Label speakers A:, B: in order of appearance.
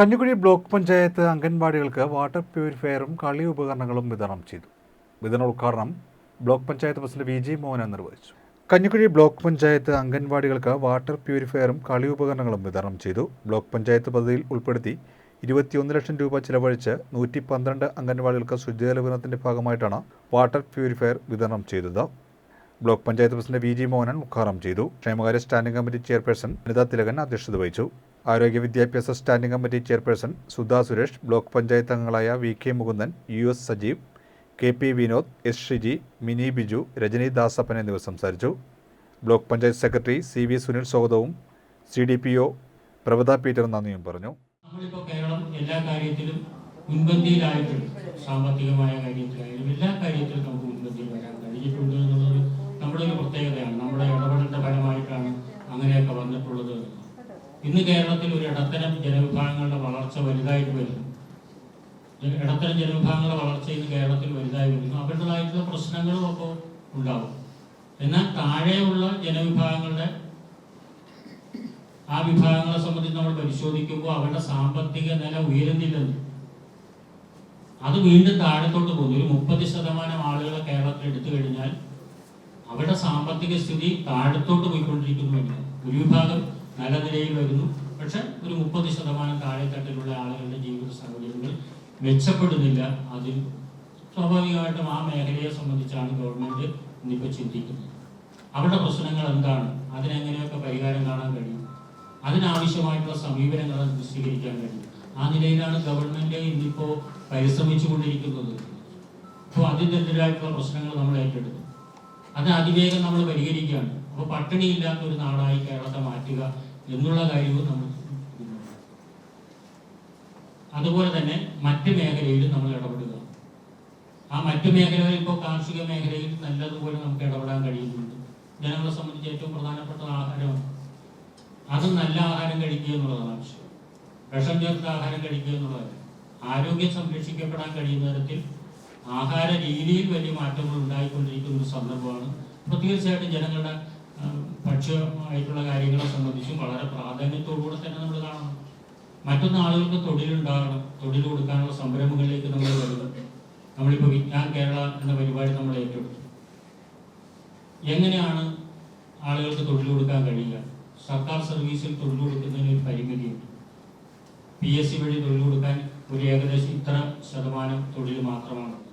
A: Kanjikuzhi block panchayat അംഗൻവാടികൾക്ക് water പ്യൂരിഫയറും കളി ഉപകരണങ്ങളും വിതരണം ചെയ്തു. വിതരണ ഉദ്ഘാടനം block panchayat president V G Mohanan നിർവഹിച്ചു കഞ്ഞിക്കുഴി ബ്ലോക്ക് പഞ്ചായത്ത് അംഗൻവാടികൾക്ക് വാട്ടർ പ്യൂരിഫയറും കളി ഉപകരണങ്ങളും വിതരണം ചെയ്തു. ബ്ലോക്ക് പഞ്ചായത്ത് പദ്ധതിയിൽ ഉൾപ്പെടുത്തി ഇരുപത്തിയൊന്ന് ലക്ഷം രൂപ ചിലവഴിച്ച് നൂറ്റി പന്ത്രണ്ട് അംഗൻവാടികൾക്ക് ശുദ്ധജല വിതരണത്തിന്റെ ഭാഗമായിട്ടാണ് വാട്ടർ പ്യൂരിഫയർ വിതരണം ചെയ്തത്. Block panchayat president V G Mohanan ഉദ്ഘാടനം ചെയ്തു. ക്ഷേമകാര്യ standing committee chairperson Anitha Thilakan അധ്യക്ഷത വഹിച്ചു. ആരോഗ്യ വിദ്യാഭ്യാസ standing committee chairperson Sudha Suresh block panchayat അംഗങ്ങളായ V K Mukundan U S Sajeev K P Vinod S Shiji Mini Biju Rajani Dasappan എന്നിവർ സംസാരിച്ചു. Block panchayat secretary C V Sunil സ്വാഗതവും C D P O പ്രവത Peter നന്ദിയും പറഞ്ഞു.
B: നമ്മളിപ്പോൾ കേരളം എല്ലാ കാര്യത്തിലും മുൻപന്തിയിലായിട്ടുണ്ട്. സാമ്പത്തികമായ കാര്യത്തിലായാലും എല്ലാ കാര്യത്തിലും നമുക്ക് മുൻപന്തിയിൽ വരാൻ കഴിഞ്ഞിട്ടുണ്ട് എന്നുള്ളത് ഇന്ന് കേരളത്തിൽ ഒരു ഇടത്തരം ജനവിഭാഗങ്ങളുടെ വളർച്ച വലുതായിട്ട് വരുന്നു. ഇടത്തരം ജനവിഭാഗങ്ങളുടെ വളർച്ച ഇന്ന് കേരളത്തിൽ വലുതായി വരുന്നു. അവരുടേതായിട്ടുള്ള പ്രശ്നങ്ങളും ഒക്കെ ഉണ്ടാവും. എന്നാൽ താഴെയുള്ള ജനവിഭാഗങ്ങളുടെ ആ വിഭാഗങ്ങളെ സംബന്ധിച്ച് നമ്മൾ പരിശോധിക്കുമ്പോൾ അവരുടെ സാമ്പത്തിക നില ഉയരുന്നില്ലെന്ന്. അത് വീണ്ടും താഴത്തോട്ട് പോകുന്നു. ഒരു മുപ്പത് ശതമാനം ആളുകളെ കേരളത്തിൽ എടുത്തു കഴിഞ്ഞാൽ അവരുടെ സാമ്പത്തിക സ്ഥിതി താഴത്തോട്ട് പോയിക്കൊണ്ടിരിക്കുന്നു. ഒരു വിഭാഗം നല്ല നിലയിൽ വരുന്നു. പക്ഷെ ഒരു മുപ്പത് ശതമാനം താഴെത്തട്ടിലുള്ള ആളുകളുടെ ജീവിത സാഹചര്യങ്ങൾ മെച്ചപ്പെടുന്നില്ല. അതിൽ സ്വാഭാവികമായിട്ടും ആ മേഖലയെ സംബന്ധിച്ചാണ് ഗവൺമെന്റ് ഇന്നിപ്പോൾ ചിന്തിക്കുന്നത്. അവരുടെ പ്രശ്നങ്ങൾ എന്താണ്? അതിനെങ്ങനെയൊക്കെ പരിഹാരം കാണാൻ കഴിയും? അതിനാവശ്യമായിട്ടുള്ള സമീപനങ്ങൾ സ്വീകരിക്കാൻ കഴിയും. ആ നിലയിലാണ് ഗവൺമെന്റ് ഇന്നിപ്പോ പരിശ്രമിച്ചു കൊണ്ടിരിക്കുന്നത് അപ്പോൾ അതിനെതിരായിട്ടുള്ള പ്രശ്നങ്ങൾ നമ്മൾ ഏറ്റെടുത്തു അത് അതിവേഗം നമ്മൾ പരിഹരിക്കുകയാണ്. അപ്പോൾ പട്ടിണിയില്ലാത്ത ഒരു നാടായി കേരളത്തെ മാറ്റുക എന്നുള്ള കാര്യവും നമ്മൾ. അതുപോലെ തന്നെ മറ്റ് മേഖലയിലും നമ്മൾ ഇടപെടുക. ആ മറ്റു മേഖലകളിൽ ഇപ്പോൾ കാർഷിക മേഖലയിൽ നല്ലതുപോലെ നമുക്ക് ഇടപെടാൻ കഴിയുന്നുണ്ട്. ജനങ്ങളെ സംബന്ധിച്ച് ഏറ്റവും പ്രധാനപ്പെട്ട ആഹാരമാണ് അത് നല്ല ആഹാരം കഴിക്കുക എന്നുള്ളതാണ് ആവശ്യം. വിഷം ചേർത്ത ആഹാരം കഴിക്കുക എന്നുള്ളതല്ല. ആരോഗ്യം സംരക്ഷിക്കപ്പെടാൻ കഴിയുന്ന തരത്തിൽ ആഹാര രീതിയിൽ വലിയ മാറ്റങ്ങൾ ഉണ്ടായിക്കൊണ്ടിരിക്കുന്ന ഒരു സന്ദർഭമാണ് അപ്പോൾ തീർച്ചയായിട്ടും ജനങ്ങളുടെ ആ, ഭക്ഷ്യമായിട്ടുള്ള കാര്യങ്ങളെ സംബന്ധിച്ചും വളരെ പ്രാധാന്യത്തോടുകൂടെ തന്നെ നമ്മൾ കാണണം. മറ്റൊന്ന് ആളുകൾക്ക് തൊഴിലുണ്ടാകണം. തൊഴിൽ കൊടുക്കാനുള്ള സംരംഭങ്ങളിലേക്ക് നമ്മൾ വരുന്നത്. നമ്മളിപ്പോൾ വിജ്ഞാൻ കേരള എന്ന പരിപാടി നമ്മൾ ഏറ്റെടുത്തു. എങ്ങനെയാണ് ആളുകൾക്ക് തൊഴിൽ കൊടുക്കാൻ കഴിയുക? സർക്കാർ സർവീസിൽ തൊഴിൽ കൊടുക്കുന്നതിന് ഒരു പരിമിതിയുണ്ട്. പി എസ് സി വഴി തൊഴിൽ കൊടുക്കാൻ ഒരു ഏകദേശം ഇത്ര ശതമാനം തൊഴിൽ മാത്രമാണ്.